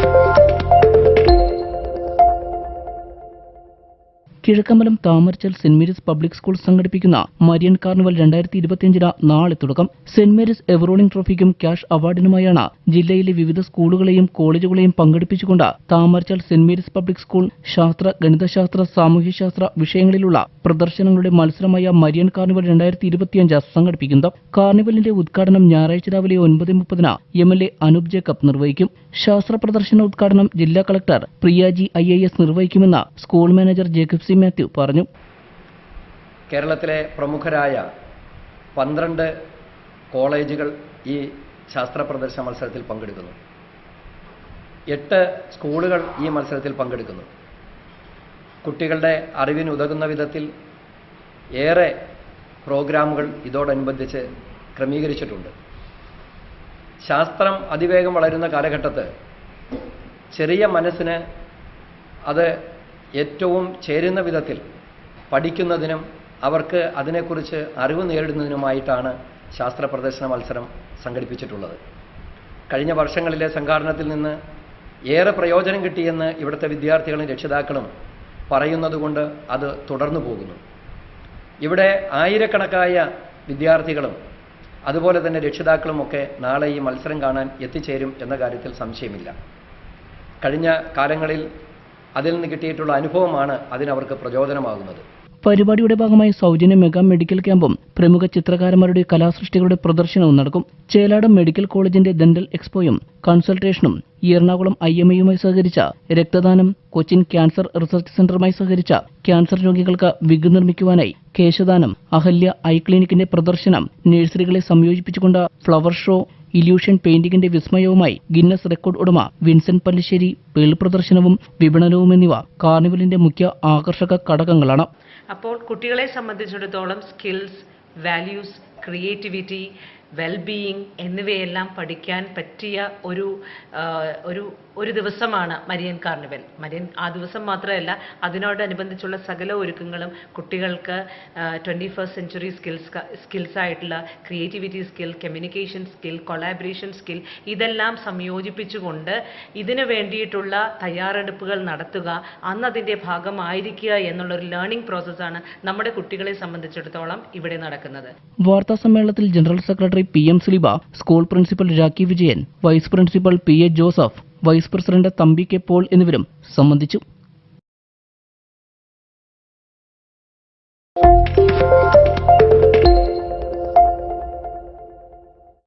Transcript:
Thank you. Kizhakkambalam Thamarachal Saint Mary's public school സംഘടിപ്പിക്കുന്ന Marian carnival രണ്ടായിരത്തി ഇരുപത്തിയഞ്ചിന് നാളെ തുടക്കം സെന്റ് മേരീസ് എവറോളിംഗ് ട്രോഫിക്കും ക്യാഷ് അവാർഡിനുമായാണ് ജില്ലയിലെ വിവിധ സ്കൂളുകളെയും കോളേജുകളെയും പങ്കെടുപ്പിച്ചുകൊണ്ട് Thamarachal Saint Mary's public school ശാസ്ത്ര ഗണിതശാസ്ത്ര സാമൂഹ്യശാസ്ത്ര വിഷയങ്ങളിലുള്ള പ്രദർശനങ്ങളുടെ മത്സരമായ മരിയൻ കാർണിവൽ രണ്ടായിരത്തി ഇരുപത്തിയഞ്ച് സംഘടിപ്പിക്കുന്നത് കാർണിവലിന്റെ ഉദ്ഘാടനം ഞായറാഴ്ച രാവിലെ ഒൻപത് മുപ്പതിന് M L A Anoop Jacob നിർവഹിക്കും. ശാസ്ത്ര പ്രദർശന ഉദ്ഘാടനം ജില്ലാ collector Priya G I A S നിർവഹിക്കുമെന്ന് school manager Jacob C Mathew പറഞ്ഞു. കേരളത്തിലെ പ്രമുഖരായ പന്ത്രണ്ട് കോളേജുകൾ ഈ ശാസ്ത്ര പ്രദർശന മത്സരത്തിൽ പങ്കെടുക്കുന്നു. എട്ട് സ്കൂളുകൾ ഈ മത്സരത്തിൽ പങ്കെടുക്കുന്നു. കുട്ടികളുടെ അറിവിന് ഉതകുന്ന വിധത്തിൽ ഏറെ പ്രോഗ്രാമുകൾ ഇതോടനുബന്ധിച്ച് ക്രമീകരിച്ചിട്ടുണ്ട്. ശാസ്ത്രം അതിവേഗം വളരുന്ന കാലഘട്ടത്ത് ചെറിയ മനസ്സിന് അത് ഏറ്റവും ചേരുന്ന വിധത്തിൽ പഠിക്കുന്നതിനും അവർക്ക് അതിനെക്കുറിച്ച് അറിവ് നേടുന്നതിനുമായിട്ടാണ് ശാസ്ത്ര പ്രദർശന മത്സരം സംഘടിപ്പിച്ചിട്ടുള്ളത്. കഴിഞ്ഞ വർഷങ്ങളിലെ സംഘാടനത്തിൽ നിന്ന് ഏറെ പ്രയോജനം കിട്ടിയെന്ന് ഇവിടുത്തെ വിദ്യാർത്ഥികളും രക്ഷിതാക്കളും പറയുന്നതുകൊണ്ട് അത് തുടർന്നു പോകുന്നു. ഇവിടെ ആയിരക്കണക്കായ വിദ്യാർത്ഥികളും അതുപോലെ തന്നെ രക്ഷിതാക്കളുമൊക്കെ നാളെ ഈ മത്സരം കാണാൻ എത്തിച്ചേരും എന്ന കാര്യത്തിൽ സംശയമില്ല. കഴിഞ്ഞ കാലങ്ങളിൽ അതിൽ നിന്ന് കിട്ടിയിട്ടുള്ള അനുഭവമാണ് അതിനവർക്ക് പ്രചോദനമാകുന്നത്. പരിപാടിയുടെ ഭാഗമായി സൗജന്യ മെഗാ മെഡിക്കൽ ക്യാമ്പും പ്രമുഖ ചിത്രകാരന്മാരുടെ കലാസൃഷ്ടികളുടെ പ്രദർശനവും നടക്കും. ചേലാടം മെഡിക്കൽ കോളേജിന്റെ ഡെന്റൽ എക്സ്പോയും കൺസൾട്ടേഷനും എറണാകുളം ഐ എം എയുമായി സഹകരിച്ച രക്തദാനം കൊച്ചിൻ ക്യാൻസർ റിസർച്ച് സെന്ററുമായി സഹകരിച്ച ക്യാൻസർ രോഗികൾക്ക് വിഗ് നിർമ്മിക്കുവാനായി കേശദാനം അഹല്യ ഐ ക്ലിനിക്കിന്റെ പ്രദർശനം നഴ്സറികളെ സംയോജിപ്പിച്ചുകൊണ്ട് ഫ്ലവർ ഷോ ഇല്യൂഷൻ പെയിന്റിംഗിന്റെ വിസ്മയവുമായി ഗിന്നസ് റെക്കോർഡ് ഉടമ വിൻസെന്റ് പല്ലിശ്ശേരി പേൾ പ്രദർശനവും വിപണനവും എന്നിവ കാർണിവലിന്റെ മുഖ്യ ആകർഷക ഘടകങ്ങളാണ്. അപ്പോൾ കുട്ടികളെ സംബന്ധിച്ചിടത്തോളം സ്കിൽസ് വാല്യൂസ് ക്രിയേറ്റിവിറ്റി വെൽബീയിങ് എന്നിവയെല്ലാം പഠിക്കാൻ പറ്റിയ ഒരു ഒരു ഒരു ദിവസമാണ് മരിയൻ കാർണിവൽ. മരിയൻ ആ ദിവസം മാത്രമല്ല അതിനോടനുബന്ധിച്ചുള്ള സകല ഒരുക്കങ്ങളും കുട്ടികൾക്ക് twenty first century skills skills ആയിട്ടുള്ള creativity skill communication skill collaboration skill ഇതെല്ലാം സംയോജിപ്പിച്ചുകൊണ്ട് ഇതിനു വേണ്ടിയിട്ടുള്ള തയ്യാറെടുപ്പുകൾ നടത്തുക അന്ന് അതിന്റെ ഭാഗമായിരിക്കുക എന്നുള്ളൊരു ലേണിംഗ് പ്രോസസ്സാണ് നമ്മുടെ കുട്ടികളെ സംബന്ധിച്ചിടത്തോളം ഇവിടെ നടക്കുന്നത്. വാർത്താ സമ്മേളനത്തിൽ general secretary P M Sliba school principal Rakhi Vijayan vice principal P A Joseph vice president Thampi K Paul എന്നിവരും സംബന്ധിച്ചു.